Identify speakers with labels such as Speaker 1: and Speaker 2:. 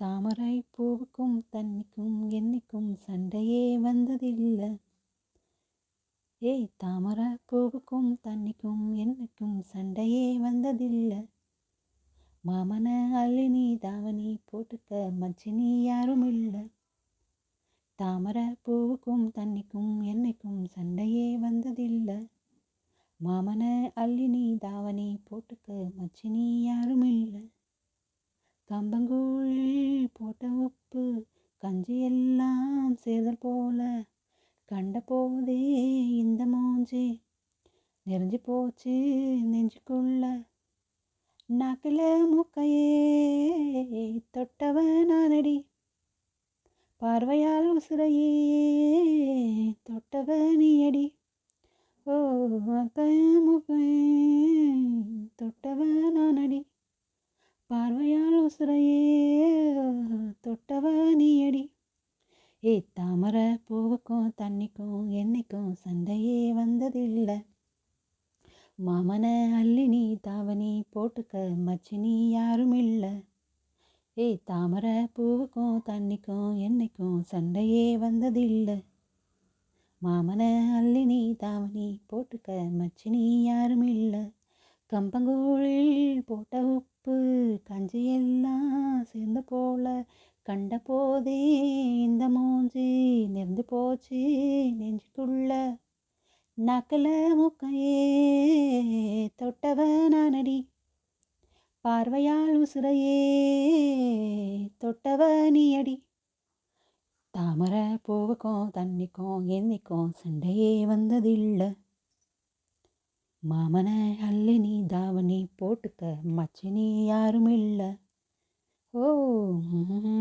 Speaker 1: தாமரை பூவுக்கும் தண்ணிக்கும் என்னைக்கும் சண்டையே வந்ததில்லை. ஏய் தாமரை பூவுக்கும் தண்ணிக்கும் என்னைக்கும் சண்டையே வந்ததில்லை. மாமன அள்ளினி தாவணி போட்டுக்க மச்சினி யாரும் இல்லை தாமரை பூவுக்கும் தண்ணிக்கும் என்னைக்கும் சண்டையே வந்ததில்லை. மாமன அள்ளினி தாவணி போட்டுக்க மச்சினி யாரும் இல்லை கம்பங்கூழ் கஞ்சியெல்லாம் சேர்தல் போல கண்ட போதே இந்த மூஞ்சி நெறிஞ்சு போச்சு நெஞ்சுக்குள்ள. நாக்கில் மூக்கையே தொட்டவ நானடி பார்வையால் உசுரையே தொட்டவ நீயடி ஓ அக்கைய மூக்கையே தொட்டவ நானடி பார்வையால் உசுரையே தொட்டவ நீயடி. ஏ தாமரை பூவுக்கும் தண்ணிக்கும் என்னைக்கும் சண்டையே வந்ததில்லை. மாமன அள்ளினி தாவணி போட்டுக்க மச்சினி யாரும் இல்லை ஏய் தாமரை பூவுக்கும் தண்ணிக்கும் என்னைக்கும் சண்டையே வந்ததில்லை. மாமன அள்ளினி தாவணி போட்டுக்க மச்சினி யாரும் இல்லை கம்பங்கூழில் போட்ட உப்பு கஞ்சி எல்லாம் சேர்ந்து போல கண்ட போதே இந்த மூஞ்சி நெருந்து போச்சு நெஞ்சுக்குள்ள நக்கல முக்கையே தொட்டவ நானடி பார்வையால் உசுரையே தொட்டவ நீயடி தாமரை பூவுக்கும் தண்ணிக்கும் என்னைக்கும் சண்டையே வந்ததில்லை. மாமன நீ தாவணி போட்டுக்க மச்சினி யாரும் இல்லை ஓ நனனா